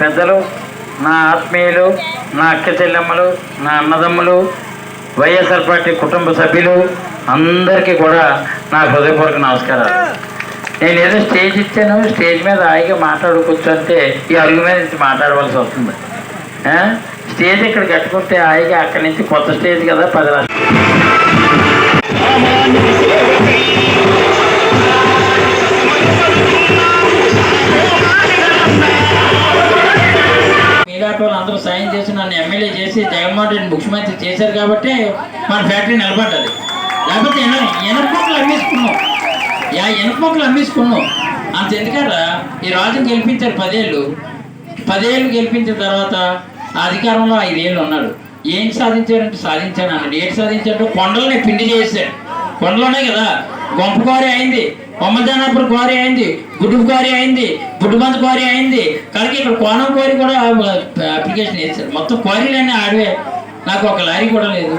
పెద్దలు నా ఆత్మీయులు నా అక్క చెల్లెమ్మలు నా అన్నదమ్ములు వైఎస్ఆర్ పార్టీ కుటుంబ సభ్యులు అందరికీ కూడా నా హృదయపూర్వక నమస్కారాలు. నేను ఏదో స్టేజ్ ఇచ్చాను స్టేజ్ మీద హాయిగా మాట్లాడుకోవచ్చు అంటే ఈ అరుగు మీద నుంచి మాట్లాడవలసి వస్తుంది. స్టేజ్ ఇక్కడ కట్టుకుంటే హాయిగా అక్కడి నుంచి కొత్త స్టేజ్ కదా పది లక్షలు. మీలాంటి వాళ్ళు అందరూ సాయం చేసి నన్ను ఎమ్మెల్యే చేసి జగన్మోహన్ రెడ్డి ముఖ్యమంత్రి చేశారు కాబట్టి మన ఫ్యాక్టరీ నిలబడ్డది. లేకపోతే ఎనపొక్కలు అమ్మేసుకున్నాం యా ఎనపొక్కలు అమ్మేసుకున్నాం అంత ఎందుకంటే ఈ రాజుని గెలిపించారు పదేళ్ళు. పదేళ్ళు గెలిపించిన తర్వాత అధికారంలో ఐదేళ్ళు ఉన్నాడు. ఏం సాధించారంటే సాధించాను అన్నాడు ఏంటి సాధించాడు. కొండలని పిండి చేశాడు. కొండలోనే కదా. గొంప కోరి అయింది. బొమ్మదానాపురం కోరి అయింది. గుడ్డు కోరి అయింది. గుడ్డుబంద్ కోరి అయింది. కనుక ఇక్కడ కోణం కోరి కూడా అప్లికేషన్ వేశారు. మొత్తం క్వారీలన్నీ ఆడవే. నాకు ఒక లారీ కూడా లేదు.